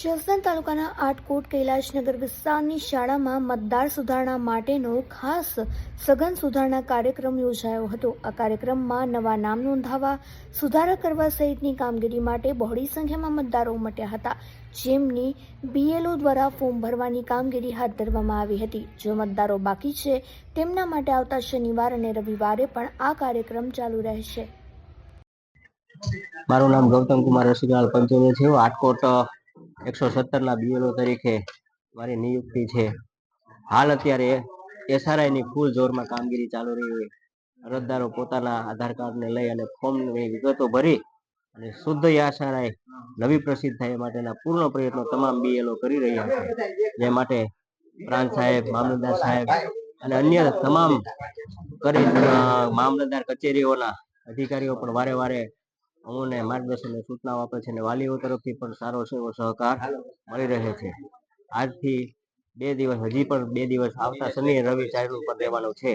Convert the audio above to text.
જસદણ તાલુકાના આટકોટ કૈલાશનગર વિસ્તારની શાળામાં મતદાર સુધારણા માટેનો ખાસ સઘન સુધારણા કાર્યક્રમ યોજાયો હતો. આ કાર્યક્રમમાં નવા નામ નોંધાવા, સુધારા કરવા સહિતની કામગીરી માટે બહોળી સંખ્યામાં મતદારો ઉમટ્યા હતા. જેમની બીએલઓ દ્વારા ફોર્મ ભરવાની કામગીરી હાથ ધરવામાં આવી હતી. જો મતદારો બાકી છે, તેમના માટે આવતા શનિવાર અને રવિવારે પણ આ કાર્યક્રમ ચાલુ રહેશે. મારું નામ ગૌતમ કુમાર રસિકલાલ પંચોલી છે. રાજકોટ એકસો સત્તરના બીએલઓ તરીકે મારી નિયુક્તિ છે. હાલ અત્યારે એસઆરઆઈ ની ફૂલ જોરમાં કામગીરી ચાલુ રહી હોય. અરજદારો પોતાના આધાર કાર્ડને લઈ અને ફોર્મની વિગતો ભરી અને શુદ્ધ એસઆરઆઈ નવી પ્રસિદ્ધ થાય માટેના પૂર્ણ પ્રયત્નો તમામ બીએલઓ કરી રહ્યા છે. જે માટે પ્રાંત સાહેબ, મામલતદાર સાહેબ અને અન્ય તમામ કરી મામલતદાર કચેરીઓના અધિકારીઓ પણ વારે વારે અમોને માર્ગદર્શન અને સૂચનાઓ આપે છે અને વાલીઓ તરફથી પણ સારો એવો સહકાર મળી રહે છે. આજથી બે દિવસ, હજી પણ બે દિવસ આવતા શનિ રવિ ચાલુ પણ રહેવાનો છે.